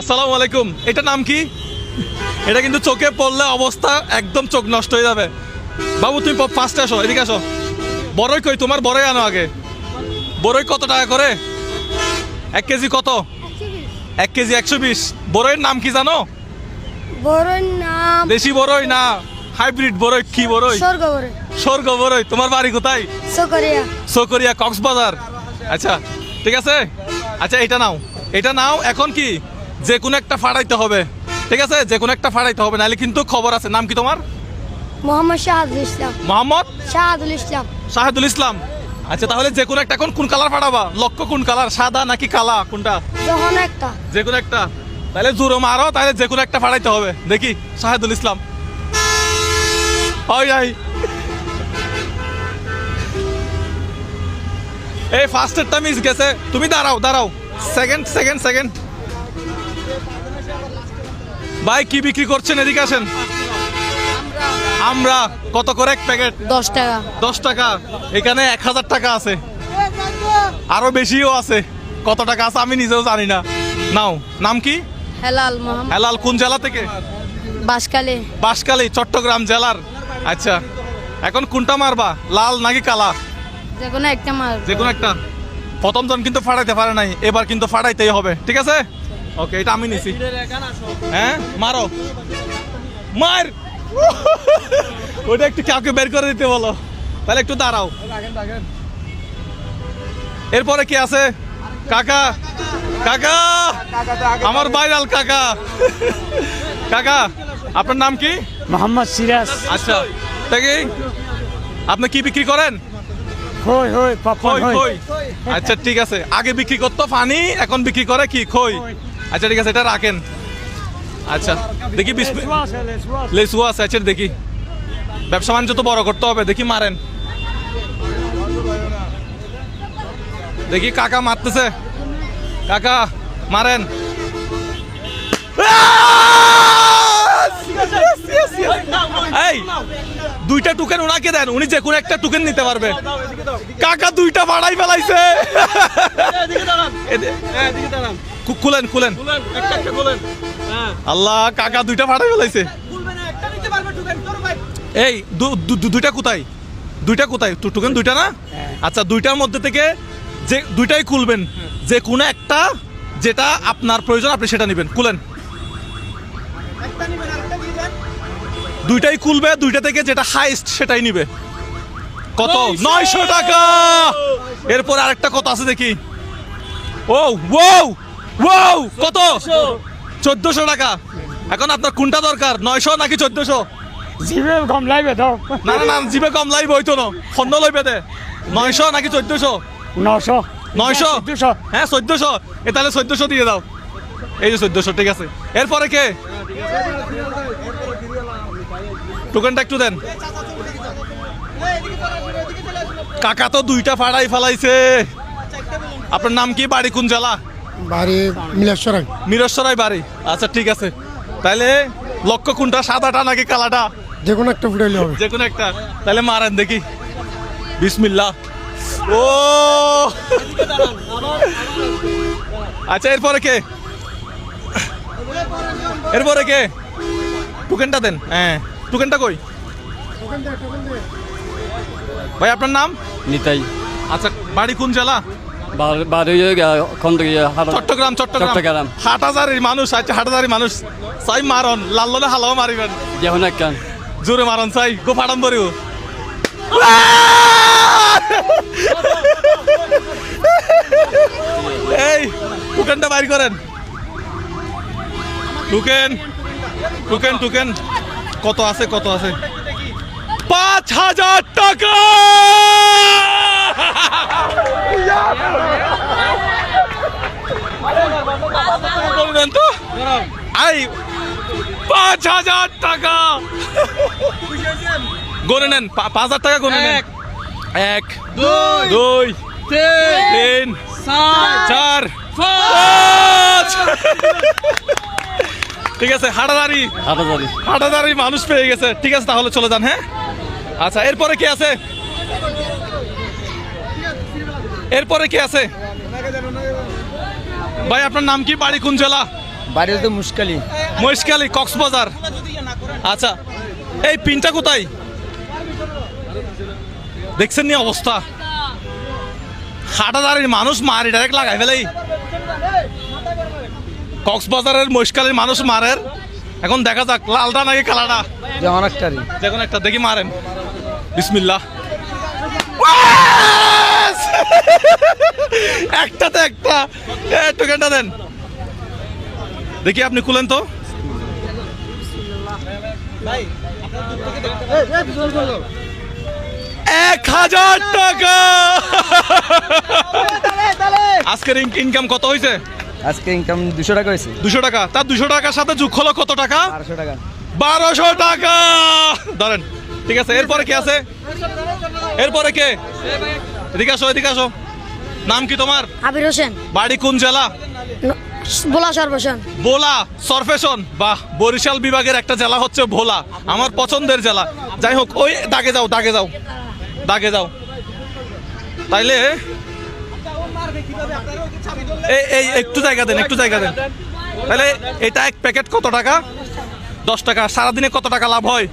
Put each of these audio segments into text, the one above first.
আসসালামু আলাইকুম। এটা নাম কি? এটা কিন্তু চোখে পড়লে অবস্থা একদম চোখ নষ্ট হয়ে যাবে। বাবু তুমি ফার্স্টে আসো এদিকে আসো। বড়ই কই? তোমার বড়ই আনো আগে। বড়ই কত টাকা করে? এক কেজি কত? এক কেজি একশো বিশ। বড়ইয়ের নাম কি জানো? দেশি বড়ই না হাইব্রিড বড়ই কি বড়ই? স্বর্গ বড় স্বর্গ বড়ই। তোমার বাড়ি কোথায়? সকরিয়া সকরিয়া কক্সবাজার। আচ্ছা ঠিক আছে? আচ্ছা এটা নাও। এটা নাও এখন কি? যে কোনো একটা ফাড়াইতে হবে। ঠিক আছে? যে কোনো একটা ফাড়াইতে হবে নাহলে কিন্তু খবর আছে। নাম কি তোমার? মোহাম্মদ শাহাদুল ইসলাম। মোহাম্মদ? শাহাদুল ইসলাম। শাহাদুল ইসলাম। আচ্ছা তাহলে যে কোনো একটা কোন কোন কালার ফাড়াবা? লক্ষ্য কোন কালার? সাদা নাকি কালা? কোনটা? যখন একটা। যে কোনো একটা। তাহলে জোরো মারো তাহলে যে কোনো একটা ফাড়াইতে হবে। দেখি শাহাদুল ইসলাম। ওই আই এই ফার্স্টেরটা মিস গেছে। তুমি দাঁড়াও দাঁড়াও। সেকেন্ড সেকেন্ড সেকেন্ড ভাই কি বিক্রি করছেন? এদিকে আসেন। আমরা কত করে এক প্যাকেট? দশ টাকা। দশ টাকা। এখানে এক হাজার টাকা আছে। আরও বেশিও আছে। কত টাকা আছে আমি নিজেও জানি না। নাও নাম কি? হেলাল হেলাল কোন জেলা থেকে? বাসকালে বাঁশখালী চট্টগ্রাম জেলার। আচ্ছা। এখন কোনটা মারবা? লাল নাকি কালা? যে কোনো একটা মার যে কোনো একটা। প্রথম জন কিন্তু ফাটাইতে পারে নাই এবার কিন্তু ফাটাইতেই হবে। ঠিক আছে? ওকে এটা আমি নিছি। হ্যাঁ? মারো। মার! ওটা একটু কাউকে বের করে দিতে বলো। তাহলে একটু দাঁড়াও। এরপরে কি আছে? কাকা। কাকা! আমার ভাইরাল কাকা। কাকা আপনার নাম কি? মোহাম্মদ সিরাজ। আচ্ছা। তাকে আপনি কি বিক্রি করেন? হই হই পাপন হই আচ্ছা ঠিক আছে। আগে বিক্রি করতো পানি এখন বিক্রি করে কি? খই। আচ্ছা ঠিক আছে এটা রাখেন। আচ্ছা দেখি লেসু আছে আচ্ছা দেখি। ব্যবসা বাণিজ্য তো বড় করতে হবে দেখি মারেন। দেখি কাকা মারতেছে। কাকা মারেন। এই! দুইটা টুকেন ওনাকে দেন, উনি যে কোনো একটা টুকেন নিতে পারবে। কাকা দুইটা বাড়াই ফেলাইছে। খুলেন খুলেন। আল্লাহ, কাকা দুইটা ফাটাই ফেলাইছে। এই দুইটা কোথায়? দুইটা কোথায়? টুকেন দুইটা না? আচ্ছা দুইটার মধ্যে থেকে যে দুইটাই খুলবেন, যে কোনো একটা যেটা আপনার প্রয়োজন, আপনি সেটা নেবেন। খুলেন। দুইটাই খুলবে দুইটা থেকে যেটা হাইস্ট সেটাই নিবে। কত? নয়শো টাকা! এরপর আরেকটা কত আছে দেখি? ও ওও ওও কত? চোদ্দশো টাকা। এখন আপনার কোনটা দরকার? নয়শো নাকি চোদ্দশো? জিবে কম লাইবে দাও। না না না জিবে কম লাইব হইতো না। খন্ড লইবে দে নয়শো নাকি চোদ্দশো? নশো নয়শো? হ্যাঁ চোদ্দশো। এ তাহলে চোদ্দশো দিয়ে দাও। এই যে চোদ্দশো ঠিক আছে। এরপরে কে? টোকেনটা একটু দেন। কাকা তো দুইটা ফাড়াই ফেলাইছে। আপনার নাম কি? বাড়ি কোন জেলা? বাড়ি মিলেশ্বরাই। মিরসরাই বাড়ি। আচ্ছা ঠিক আছে। তাহলে লক্ষ্য কোনটা? সাদাটা নাকি কালাটা? যে কোনো একটা ফুটাইলে হবে। যে কোনো একটা। তাহলে মারেন দেখি। বিসমিল্লাহ। ও! আচ্ছা এরপরে কে? এরপরে কে? টুকেনটা দেন। হ্যাঁ। টুকেনটা কই? ভাই আপনার নাম? নিতাই। আচ্ছা বাড়ি কোন জেলা? চট্টগ্রাম চট্টগ্রাম। চট্টগ্রাম। হাটাজারির মানুষ আচ্ছা হাটাজারির মানুষ। চাই মারন লাল্লনে হালাও মারিবেন। যেমন একটা জোরে মারন চাই। গো ফাটান ধরিও এই টুকেনটা বাইর করেন। Token token token. কত আছে কত আছে? পাঁচ হাজার টাকা! বলবেন তো আই পাঁচ হাজার টাকা! গনে নেন পাঁচ হাজার টাকা গনে নেন। এক দুই তিন চার পাঁচ! ঠিক আছে হাটাদারি হাটাজারি হাটাদারি মানুষ পেয়ে গেছে। ঠিক আছে তাহলে চলে যান হ্যাঁ? আচ্ছা এরপরে কি আছে? এরপরে কি আছে? ভাই আপনার নাম কি? বাড়ি কোন জেলা? বাড়ি তো মুশকালি। মহেশখালী কক্সবাজার। আচ্ছা এই পিনটা কোথায়? দেখছেন নি অবস্থা? হাটাদারির মানুষ মারি ডাইরেক্ট লাগাই ফেলেই কক্সবাজারের মহেশখালীর মানুষ মারের। এখন দেখা যাক লালটা নাকি কালাটা যে অনেকটারই দেখুন একটা দেখি মারেন। বিসমিল্লাহ। একটাতে একটা। এ, টোকেনটা দেন। দেখি আপনি খুলেন তো। এক হাজার টাকা। আজকের ইনকাম কত হয়েছে আজকে ইনকাম দুশো টাকা হয়েছে। দুশো টাকা। তার দুশো টাকার সাথে যোগ হলো কত টাকা? বারোশো টাকা। বারোশো টাকা! ধরেন ঠিক আছে এরপরে কে আছে? এরপরে কে? এদিকে আসো এদিকে আসো। নাম কি তোমার? আবির হোসেন। বাড়ি কোন জেলা? বোলা সর্বসন ভোলা সরফেশন। বাহ বরিশাল বিভাগের একটা জেলা হচ্ছে ভোলা। আমার পছন্দের জেলা। যাই হোক ওই দাগে যাও দাগে যাও। দাগে যাও। তাইলে এই এই একটু জায়গা দেন একটু জায়গা দেন। তাহলে এটা এক প্যাকেট কত টাকা? দশ টাকা। সারাদিনে কত টাকা লাভ হয়?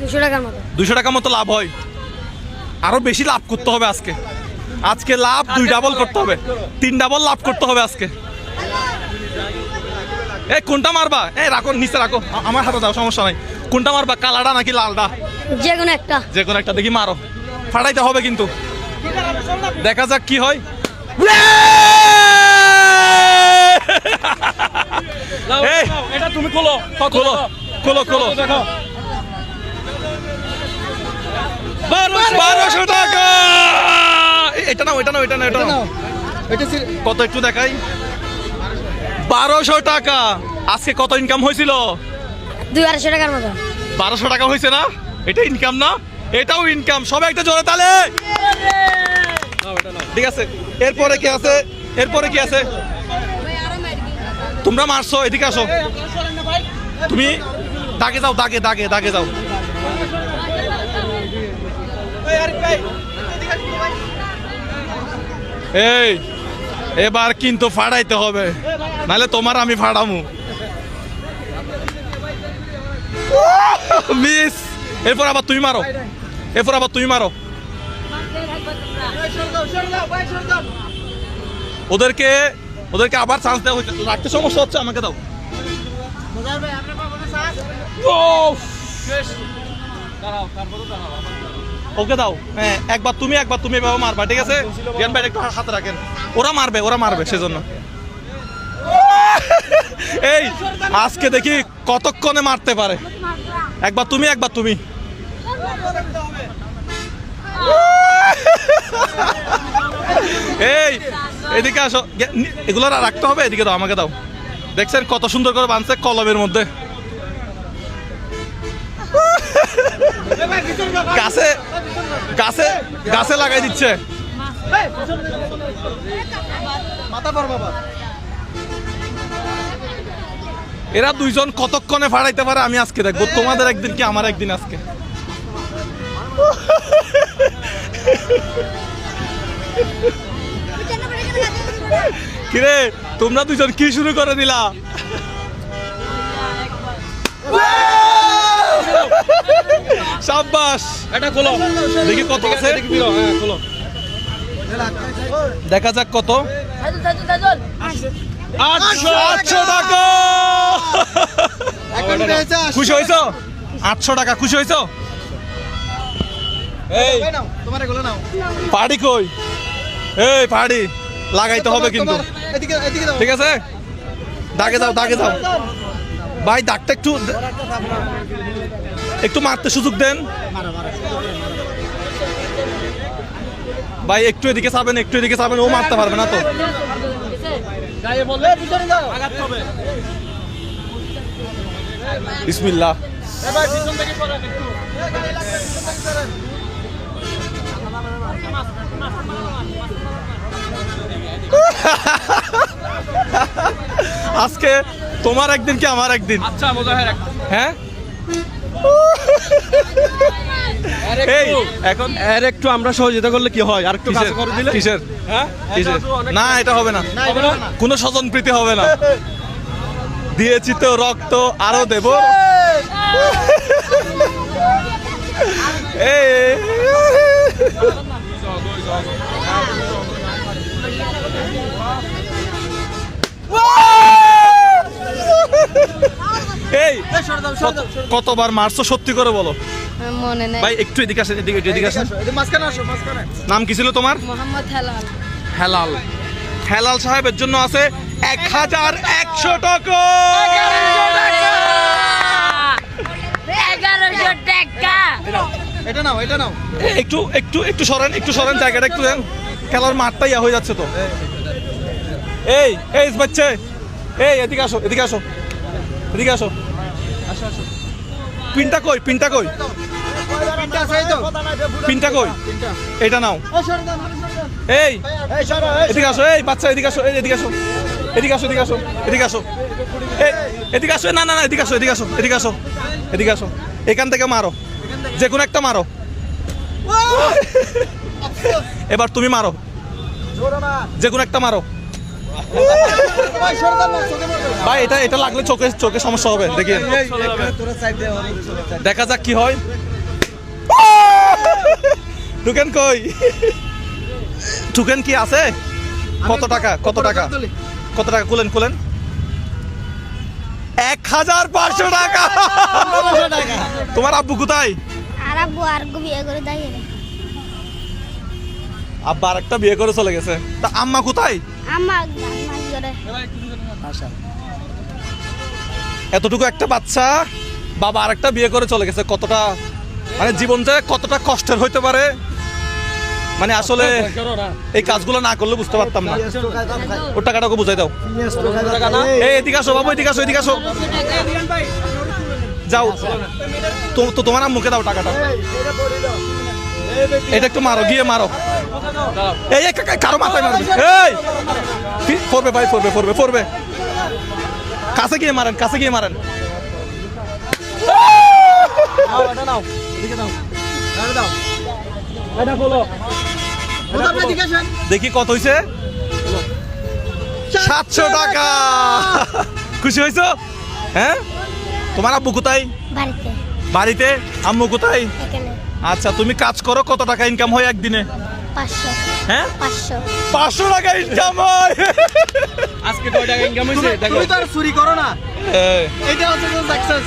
দুশো টাকার মতো। দুশো টাকা মতো লাভ হয়। আরও বেশি লাভ করতে হবে আজকে। আজকে লাভ দুই ডাবল করতে হবে। তিন ডাবল লাভ করতে হবে আজকে। এ কোনটা মারবা? এ রাখো নিচে রাখো। আমার হাতে দাও সমস্যা নাই। কোনটা মারবা? কালাটা নাকি লালটা যে কোনো একটা। যে কোনো একটা দেখি মারো। ফাটাইতে হবে কিন্তু। দেখা যাক কি হয়। এটা তুমি খোলো খোলো খোলো খোলো। বারোশো টাকা! এটা নাও এটা নাও এটা নাও এটা নাও। কত একটু দেখাই? বারোশো টাকা। আজকে কত ইনকাম হয়েছিল? দুই আড়াইশো টাকার মতো। বারোশো টাকা হয়েছে না? এটা ইনকাম না? এটাও ইনকাম সবাই একটা জোরে তালে। ঠিক আছে। এরপরে কি আছে? এরপরে কি আছে? তোমরা মারছো, এদিকে আসো। তুমি দাগে যাও, দাগে দাগে দাগে যাও। এই, এবার কিন্তু ফাড়াইতে হবে। নাহলে তোমার আমি ফাড়ামু। মিস! এরপর আবার তুমি মারো। এরপর আবার তুমি মারো। ওদেরকে ওদেরকে আবার চান্স দেওয়া হচ্ছে রাখতে সমস্যা হচ্ছে আমাকে দাও। ওকে দাও। হ্যাঁ একবার তুমি একবার তুমি এভাবে মারবা ঠিক আছে? রিয়ান ভাই একটু হাতে রাখেন। ওরা মারবে ওরা মারবে সেজন্য। এই আজকে দেখি কতক্ষণে মারতে পারে। একবার তুমি একবার তুমি। এই এদিকে আসো। এগুলো আর রাখতে হবে? এদিকে দাও আমাকে দাও। দেখছেন কত সুন্দর করে বানছে কলমের মধ্যে। গাছে গাছে গাছে লাগাই দিচ্ছে। এরা দুইজন কতক্ষণে ফাড়াইতে পারে আমি আজকে দেখব। তোমাদের একদিন কি আমার একদিন আজকে? কিরে তোমরা দুজন কি শুরু করে দিলা? সাব্বাস। এটা খোলো। দেখি কত আছে দেখা যাক কত। আটশো আটশো টাকা। খুশি হয়েছ? আটশো টাকা খুশি হয়েছো? এই। পাড়ি কই? এই পাড়ি লাগাইতে হবে কিন্তু। ঠিক আছে? দাগে যাও দাগে যাও। ভাই দাগটা একটু একটু মারতে সুযোগ দেন। ভাই একটু এদিকে চাবেন একটু এদিকে চাবেন ও মারতে পারবে না তো। বিসমিল্লাহ। আজকে তোমার একদিন কি আমার একদিন? আচ্ছা মোজাহের হ্যাঁ? এই এখন এর একটু আমরা সহযোগিতা করলে কি হয়? আর একটু কাজ করে দিলে? কিসের? হ্যাঁ? না এটা হবে না। কোনো স্বজন প্রীতি হবে না। দিয়েছি তো রক্ত আরও দেব। এই। এই কতবার মারছো সত্যি করে বলো? মনে নেই। ভাই একটু এদিকে আসেন এদিকে এদিকে আসেন। নাম কি ছিল তোমার? মোহাম্মদ হেলাল। হেলাল। হেলাল সাহেবের জন্য আছে এক হাজার একশো টাকা। এগারোশো টাকা। এ, একটু একটু একটু সরেন একটু সরেন জায়গাটা একটু দেন। খেলার মাঠটা ইয়া হয়ে যাচ্ছে তো। এই এই বাচ্চা এই এদিকে আসো এদিকে আসো এদিকে আসো। পিনটা কই পিনটা কই? পিনটা কই? এটা নাও। এই এদিকে আসো এই বাচ্চা এদিকে আসো এই এদিকে আসো। এদিকে আসো এদিকে আসো এদিকে আসো। এদিকে আসো না না না এদিকে আসো এদিকে আসো এদিকে আসো এদিকে আসো। এখান থেকে মারো। যে কোনো একটা মারো। এবার তুমি মারো। যে কোনো একটা মারো। ভাই, এটা এটা লাগলে চোখে চোখে সমস্যা হবে, দেখি। দেখা যাক কি হয়। টুকেন কই? টুকেন কি আছে? কত টাকা? কত টাকা? কত টাকা? কুলেন কুলেন এক হাজার পাঁচশো টাকা। তোমার আব্বু কোথায়? আর আব্বু আর বিয়ে করে আব্বা আরেকটা বিয়ে করে চলে গেছে। তা আম্মা কোথায়? এতটুকু একটা বাচ্চা বাবা আরেকটা বিয়ে করে চলে গেছে। কতটা মানে জীবনটা কতটা কষ্টের হইতে পারে। মানে আসলে এই কাজগুলো না করলে বুঝতে পারতাম না। ওর টাকাটাকে বুঝাই দাও। এদিকে আসো বাবু, এদিকে আসো এদিকে আসো। যাও। তো- তোমার মুখে দাও টাকাটা। এটা একটু মারো, গিয়ে মারো। এই কারও মাথায় মারবে। এই! পড়বে ভাই পড়বে পড়বে পড়বে কাছে গিয়ে মারেন, কাছে গিয়ে মারেন। দেখি কত হইছে? সাতশো টাকা। খুশি হয়েছো হ্যাঁ? তোমার আব্বু কোথায়? বাড়িতে। বাড়িতে? আম্মু কোথায়? আচ্ছা তুমি কাজ করো কত টাকা ইনকাম হয় একদিনে? পাঁচশো। হ্যাঁ? পাঁচশো। পাঁচশো টাকা ইনকাম হয়। আজকে কয় টাকা ইনকাম হয়েছে দেখো। এই,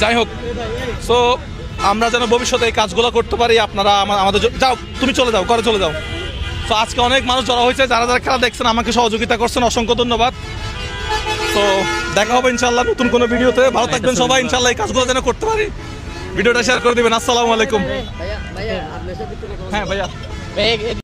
যাই হোক সো আমরা যেন ভবিষ্যতে এই কাজগুলো করতে পারি আপনারা আমাদের যাও তুমি চলে যাও করে চলে যাও। তো আজকে অনেক মানুষ জড়ো হয়েছে যারা যারা খেলা দেখছেন আমাকে সহযোগিতা করছেন অসংখ্য ধন্যবাদ। তো দেখা হবে ইনশাল্লাহ নতুন কোনো ভিডিওতে। ভালো থাকবেন সবাই ইনশাল্লাহ এই কাজগুলো যেন করতে পারি। ভিডিওটা শেয়ার করে দেবেন। আসসালামু আলাইকুম। হ্যাঁ ভাইয়া